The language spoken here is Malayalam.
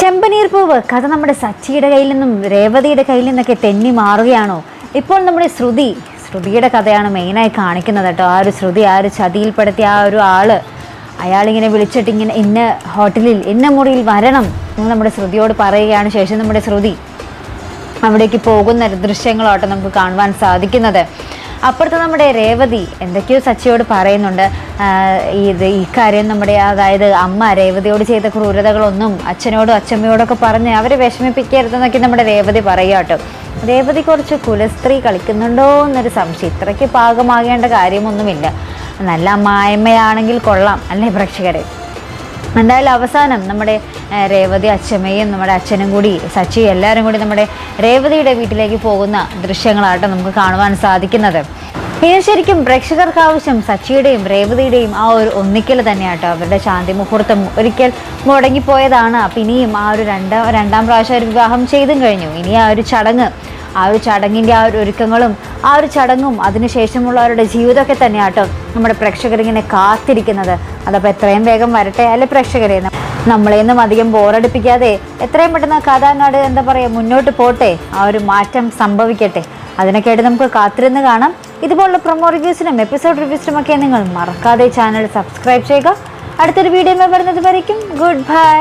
ചെമ്പനീർ പൂവ് കഥ നമ്മുടെ സച്ചിയുടെ കയ്യിൽ നിന്നും രേവതിയുടെ കയ്യിൽ നിന്നൊക്കെ തെന്നി മാറുകയാണോ? ഇപ്പോൾ നമ്മുടെ ശ്രുതി ശ്രുതിയുടെ കഥയാണ് മെയിനായി കാണിക്കുന്നത് കേട്ടോ. ആ ഒരു ശ്രുതി ആ ഒരു ചതിയിൽപ്പെടുത്തിയ ആ ഒരു ആൾ അയാളിങ്ങനെ വിളിച്ചിട്ട് ഇങ്ങനെ ഇന്ന ഹോട്ടലിൽ ഇന്ന മുറിയിൽ വരണം എന്ന് നമ്മുടെ ശ്രുതിയോട് പറയുകയാണ് ശേഷം നമ്മുടെ ശ്രുതി അവിടേക്ക് പോകുന്ന ദൃശ്യങ്ങളോട്ടെ നമുക്ക് കാണുവാൻ സാധിക്കുന്നത്. അപ്പുറത്ത് നമ്മുടെ രേവതി എന്തൊക്കെയോ സച്ചിയോട് പറയുന്നുണ്ട്. ഇത് ഈ കാര്യം നമ്മുടെ അതായത് അമ്മ രേവതിയോട് ചെയ്ത ക്രൂരതകളൊന്നും അച്ഛനോടും അച്ഛമ്മയോടൊക്കെ പറഞ്ഞ് അവരെ വിഷമിപ്പിക്കരുതെന്നൊക്കെ നമ്മുടെ രേവതി പറയുക കേട്ടോ. രേവതി കുറച്ച് കുലസ്ത്രീ കളിക്കുന്നുണ്ടോ എന്നൊരു സംശയം. ഇത്രയ്ക്ക് പാകമാകേണ്ട കാര്യമൊന്നുമില്ല. നല്ല അമ്മായമ്മയാണെങ്കിൽ കൊള്ളാം. അല്ലേ പ്രേക്ഷകരെ? എന്തായാലും അവസാനം നമ്മുടെ രേവതി അച്ഛമ്മയും നമ്മുടെ അച്ഛനും കൂടി സച്ചി എല്ലാവരും കൂടി നമ്മുടെ രേവതിയുടെ വീട്ടിലേക്ക് പോകുന്ന ദൃശ്യങ്ങളാട്ടോ നമുക്ക് കാണുവാൻ സാധിക്കുന്നത്. ഇനി ശരിക്കും പ്രേക്ഷകർക്ക് ആവശ്യം സച്ചിയുടെയും രേവതിയുടെയും ആ ഒരു ഒന്നിക്കൽ തന്നെയാട്ടോ അവരുടെ ശാന്തി മുഹൂർത്തം ഒരിക്കൽ മുടങ്ങിപ്പോയതാണ്. അപ്പം ഇനിയും ആ ഒരു രണ്ടാം രണ്ടാം പ്രാവശ്യം ഒരു വിവാഹം ചെയ്തും കഴിഞ്ഞു. ഇനി ആ ഒരു ചടങ്ങ് ആ ഒരു ചടങ്ങിന്റെ ആ ഒരു ഒരുക്കങ്ങളും ആ ഒരു ചടങ്ങും അതിനുശേഷമുള്ളവരുടെ ജീവിതമൊക്കെ തന്നെയാട്ടോ നമ്മുടെ പ്രേക്ഷകരിങ്ങനെ കാത്തിരിക്കുന്നത്. അതപ്പോൾ എത്രയും വേഗം വരട്ടെ അല്ലെ പ്രേക്ഷകരെ? നമ്മളെയൊന്നും അധികം ബോറടിപ്പിക്കാതെ എത്രയും പെട്ടെന്ന് കഥാനാട് എന്താ പറയുക മുന്നോട്ട് പോട്ടെ ആ ഒരു മാറ്റം സംഭവിക്കട്ടെ. അതിനൊക്കെയായിട്ട് നമുക്ക് കാത്തിരുന്ന് കാണാം. ഇതുപോലുള്ള പ്രൊമോ റിവ്യൂസിനും എപ്പിസോഡ് റിവ്യൂസിനും ഒക്കെ നിങ്ങൾ മറക്കാതെ ചാനൽ സബ്സ്ക്രൈബ് ചെയ്യുക. അടുത്തൊരു വീഡിയോ വരുന്നത് വരയ്ക്കും. Good bye